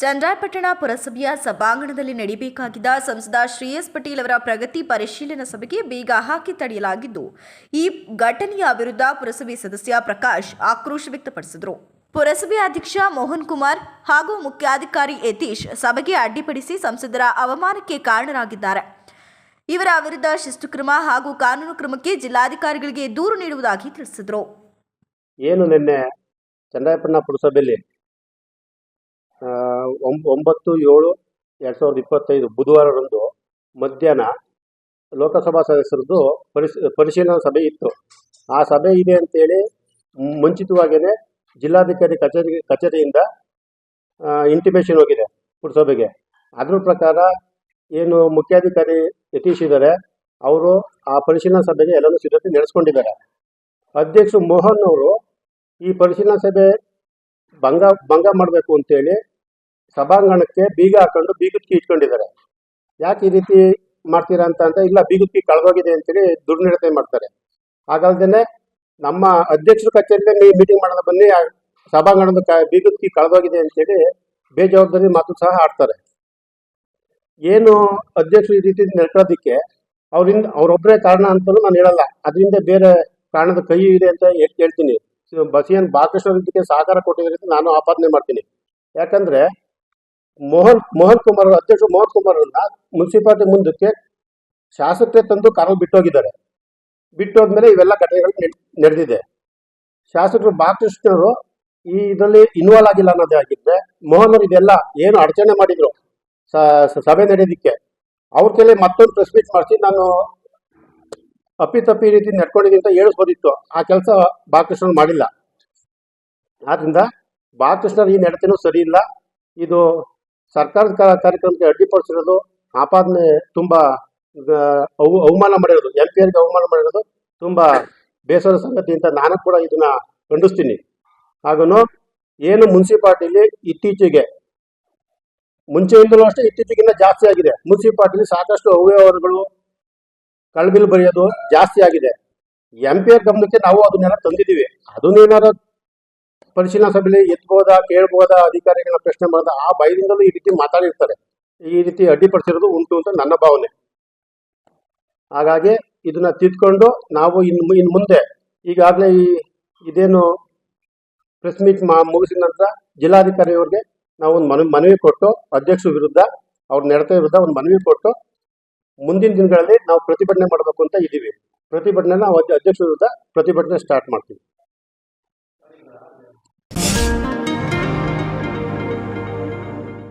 ಚನ್ನರಾಯಪಟ್ಟಣ ಪುರಸಭೆಯ ಸಭಾಂಗಣದಲ್ಲಿ ನಡೆಯಬೇಕಾಗಿದ್ದ ಸಂಸದ ಶ್ರೇಯಸ್ ಪಟೇಲ್ ಅವರ ಪ್ರಗತಿ ಪರಿಶೀಲನಾ ಸಭೆಗೆ ಬೇಗ ಹಾಕಿ ತಡೆಯಲಾಗಿದ್ದು, ಈ ಘಟನೆಯ ವಿರುದ್ಧ ಪುರಸಭೆ ಸದಸ್ಯ ಪ್ರಕಾಶ್ ಆಕ್ರೋಶ ವ್ಯಕ್ತಪಡಿಸಿದರು. ಪುರಸಭೆ ಅಧ್ಯಕ್ಷ ಮೋಹನ್ ಕುಮಾರ್ ಹಾಗೂ ಮುಖ್ಯಾಧಿಕಾರಿ ಯತೀಶ್ ಸಭೆಗೆ ಅಡ್ಡಿಪಡಿಸಿ ಸಂಸದರ ಅವಮಾನಕ್ಕೆ ಕಾರಣರಾಗಿದ್ದಾರೆ. ಇವರ ವಿರುದ್ಧ ಶಿಸ್ತು ಕ್ರಮ ಹಾಗೂ ಕಾನೂನು ಕ್ರಮಕ್ಕೆ ಜಿಲ್ಲಾಧಿಕಾರಿಗಳಿಗೆ ದೂರು ನೀಡುವುದಾಗಿ ತಿಳಿಸಿದರು. ಏನು ನಿನ್ನೆ ಚಂದ್ರಾಯಪಟ್ಟಣ ಪುರಸಭೆಯಲ್ಲಿ ಒಂಬತ್ತು ಏಳು ಎರಡು ಸಾವಿರದ ಇಪ್ಪತ್ತೈದು ಬುಧವಾರರಂದು ಮಧ್ಯಾಹ್ನ ಲೋಕಸಭಾ ಸದಸ್ಯರದ್ದು ಪರಿಶ್, ಪರಿಶೀಲನಾ ಸಭೆ ಇತ್ತು. ಆ ಸಭೆ ಇದೆ ಅಂತೇಳಿ ಮುಂಚಿತವಾಗಿಯೇ ಜಿಲ್ಲಾಧಿಕಾರಿ ಕಚೇರಿ, ಕಚೇರಿಯಿಂದ ಇಂಟಿಮೇಷನ್ ಹೋಗಿದೆ ಪುರಸಭೆಗೆ. ಅದ್ರ ಪ್ರಕಾರ ಏನು ಮುಖ್ಯಾಧಿಕಾರಿ ಯತೀಶ್ ಇದ್ದಾರೆ, ಅವರು ಆ ಪರಿಶೀಲನಾ ಸಭೆಗೆ ಎಲ್ಲರೂ ಸಿದ್ಧತೆ ನಡೆಸ್ಕೊಂಡಿದ್ದಾರೆ. ಅಧ್ಯಕ್ಷ ಮೋಹನ್ ಅವರು ಈ ಪರಿಶೀಲನಾ ಸಭೆ ಭಂಗ ಭಂಗ ಮಾಡಬೇಕು ಅಂತೇಳಿ ಸಭಾಂಗಣಕ್ಕೆ ಬೀಗ ಹಾಕೊಂಡು ಬೀಗದ ಕೀ ಇಟ್ಕೊಂಡಿದ್ದಾರೆ. ಯಾಕೆ ಈ ರೀತಿ ಮಾಡ್ತೀರಾ ಅಂತ ಅಂತ ಇಲ್ಲ, ಬೀಗದ ಕೀ ಕಳೆದೋಗಿದೆ ಅಂತೇಳಿ ದುರ್ನಿಡತೆ ಮಾಡ್ತಾರೆ. ಹಾಗಲ್ದೇನೆ ನಮ್ಮ ಅಧ್ಯಕ್ಷರ ಕಚೇರಿಯಲ್ಲಿ ಮೀಟಿಂಗ್ ಮಾಡಲು ಬನ್ನಿ ಸಭಾಂಗಣದ ಬೀಗದ ಕೀ ಕಳೆದೋಗಿದೆ ಅಂತೇಳಿ ಬೇಜವಾಬ್ದಾರಿ ಮಾತು ಸಹ ಆಡ್ತಾರೆ. ಏನು ಅಧ್ಯಕ್ಷರು ಈ ರೀತಿ ನಡ್ಕೊಳ್ಳೋದಕ್ಕೆ ಅವರಿಂದ ಅವರೊಬ್ಬರೇ ಕಾರಣ ಅಂತಲೂ ನಾನು ಹೇಳಲ್ಲ. ಅದರಿಂದ ಬೇರೆ ಕಾರಣದ ಕೈ ಇದೆ ಅಂತ ಹೇಳ್- ಹೇಳ್ತೀನಿ. ಬಸಿಯನ್ ಬಾಲಕೃಷ್ಣ ಇದಕ್ಕೆ ಸಹಕಾರ ಕೊಟ್ಟಿದ್ದರಿಂದ ನಾನು ಆಪಾದನೆ ಮಾಡ್ತೀನಿ. ಯಾಕಂದ್ರೆ ಮೋಹನ್ ಮೋಹನ್ ಕುಮಾರ್ ಅಧ್ಯಕ್ಷ ಮೋಹನ್ ಕುಮಾರ್ ಅವ್ರನ್ನ ಮುನ್ಸಿಪಾಲಿಟಿ ಮುಂದಕ್ಕೆ ಶಾಸಕರೇ ತಂದು ಕಾರಲ್ಲಿ ಬಿಟ್ಟೋಗಿದ್ದಾರೆ. ಬಿಟ್ಟೋದ್ಮೇಲೆ ಇವೆಲ್ಲ ಘಟನೆಗಳು ನಡ್- ನಡೆದಿದೆ. ಶಾಸಕರು ಬಾಕೃಷ್ಣರು ಈ ಇದರಲ್ಲಿ ಇನ್ವಾಲ್ವ್ ಆಗಿಲ್ಲ ಅನ್ನೋದೇ ಆಗಿದ್ರೆ ಮೋಹನ್ ಇದೆಲ್ಲ ಏನು ಅಡಚಣೆ ಮಾಡಿದ್ರು ಸಭೆ ನಡೆಯೋದಿಕ್ಕೆ ಅವ್ರ ಕೈಲಿ ಮತ್ತೊಂದು ಪ್ರೆಸ್ ಮೀಟ್ ಮಾಡಿಸಿ ನಾನು ಅಪ್ಪಿ ತಪ್ಪಿ ಈ ರೀತಿ ಅಂತ ಹೇಳಿಸ್ಬೋದಿತ್ತು. ಆ ಕೆಲಸ ಬಾಲಕೃಷ್ಣನ್ ಮಾಡಿಲ್ಲ. ಆದ್ರಿಂದ ಬಾಲಕೃಷ್ಣರ್ ಈ ನಡತೆನೂ ಸರಿ ಇಲ್ಲ. ಇದು ಸರ್ಕಾರದ ಕಾರ್ಯಕ್ರಮಕ್ಕೆ ಅಡ್ಡಿಪಡಿಸಿರೋದು, ಆಪಾದನೆ ತುಂಬಾ ಅವಮಾನ ಮಾಡಿರೋದು ಎಂ ಪಿ ಅವರಿಗೆ ಅವಮಾನ ಮಾಡಿರೋದು ತುಂಬಾ ಬೇಸರ ಸಂಗತಿ ಅಂತ ನಾನು ಕೂಡ ಇದನ್ನ ಖಂಡಿಸ್ತೀನಿ. ಹಾಗೂ ಏನು ಮುನ್ಸಿಪಾಲ್ಟಿಲಿ ಇತ್ತೀಚೆಗೆ, ಮುಂಚೆಯಿಂದಲೂ ಅಷ್ಟೇ ಇತ್ತೀಚೆಗಿಂತ ಜಾಸ್ತಿ ಆಗಿದೆ. ಮುನ್ಸಿಪಾಲ್ಟಿಲಿ ಸಾಕಷ್ಟು ಅವ್ಯವಹಾರಗಳು ಕಳ್ಬಿಲ್ ಬರೆಯೋದು ಜಾಸ್ತಿ ಆಗಿದೆ. ಎಂ ಪಿ ಆರ್ ಗಮನಕ್ಕೆ ನಾವು ಅದನ್ನೆಲ್ಲ ತಂದಿದ್ದೀವಿ. ಅದನ್ನೇನಾದ್ರು ಪರಿಶೀಲನಾ ಸಭೆಯಲ್ಲಿ ಎತ್ಬೋದಾ, ಕೇಳ್ಬೋದಾ, ಅಧಿಕಾರಿಗಳನ್ನ ಪ್ರಶ್ನೆ ಮಾಡೋದಾ, ಆ ಭಯದಿಂದಲೂ ಈ ರೀತಿ ಮಾತಾಡಿರ್ತಾರೆ. ಈ ರೀತಿ ಅಡ್ಡಿಪಡಿಸಿರೋದು ಉಂಟು ಅಂತ ನನ್ನ ಭಾವನೆ. ಹಾಗಾಗಿ ಇದನ್ನ ತಿದ್ಕೊಂಡು ನಾವು ಇನ್ ಇನ್ ಮುಂದೆ ಈಗಾಗಲೇ ಈ ಇದೇನು ಪ್ರೆಸ್ ಮೀಟ್ ಮಾ, ಮುಗಿಸಿದ ನಂತರ ಜಿಲ್ಲಾಧಿಕಾರಿಯವ್ರಿಗೆ ನಾವು ಒಂದು ಮನವಿ ಮನವಿ ಕೊಟ್ಟು, ಅಧ್ಯಕ್ಷರ ವಿರುದ್ಧ, ಅವ್ರ ನಡತೆ ವಿರುದ್ಧ ಒಂದು ಮನವಿ ಕೊಟ್ಟು ಮುಂದಿನ ದಿನಗಳಲ್ಲಿ ನಾವು ಪ್ರತಿಭಟನೆ ಮಾಡಬೇಕು ಅಂತ ಇದ್ದೀವಿ. ಪ್ರತಿಭಟನೆ ನಾವು ಅಧ್ಯಕ್ಷ ವಿರುದ್ಧ ಪ್ರತಿಭಟನೆ ಸ್ಟಾರ್ಟ್ ಮಾಡ್ತೀವಿ.